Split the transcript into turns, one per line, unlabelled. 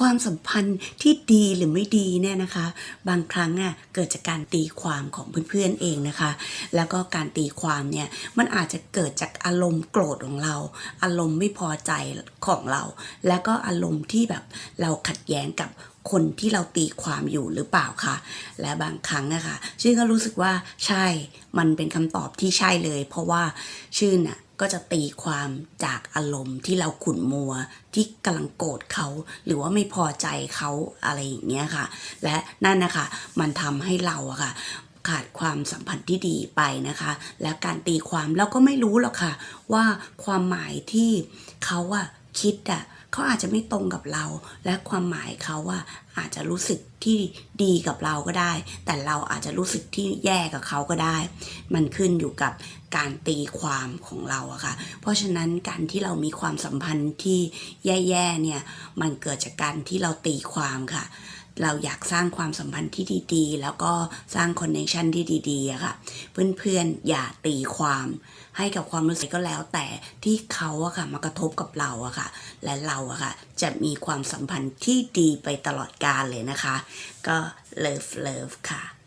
ความสัมพันธ์ที่ดีหรือไม่ดีเนี่ยนะคะ บางครั้งอะเกิดจากการตีความของเพื่อนๆเองนะคะ แล้วก็การตีความเนี่ยมันอาจจะเกิดจากอารมณ์โกรธของเรา อารมณ์ไม่พอใจของเรา แล้วก็อารมณ์ที่แบบเราขัดแย้งกับคนที่เราตีความอยู่หรือเปล่าคะและบางครั้งอะค่ะชื่นก็รู้สึกว่าใช่มันเป็นคำตอบที่ใช่เลย เพราะว่าชื่นอะ ก็จะตีความจากอารมณ์ที่เราขุ่นมัว ที่กำลังโกรธเขา หรือว่าไม่พอใจเขาอะไรอย่างเงี้ยค่ะ และนั่นนะคะมันทำให้เราอะค่ะขาดความสัมพันธ์ที่ดีไปนะคะ และการตีความเราก็ไม่รู้หรอกค่ะ ว่าความหมายที่เขาอะคิดอะ เขาอาจจะไม่ตรงกับเรา และความหมายเขาว่าอาจจะรู้สึกที่ดีกับเราก็ได้ แต่เราอาจจะรู้สึกที่แย่กับเขาก็ได้ มันขึ้นอยู่กับการตีความของเราอะค่ะ เพราะฉะนั้นการที่เรามีความสัมพันธ์ที่แย่ๆเนี่ย มันเกิดจากการที่เราตีความค่ะเราอยากสร้างความสัมพันธ์ที่ดีๆ แล้วก็สร้างคอนเนคชันที่ดีๆอะค่ะ เพื่อนๆอย่าตีความให้กับความรู้สึกก็แล้วแต่ที่เขาอะค่ะมากระทบกับเราอะค่ะ และเราอะค่ะจะมีความสัมพันธ์ที่ดีไปตลอดกาลเลยนะคะ ก็เลิฟเลิฟค่ะ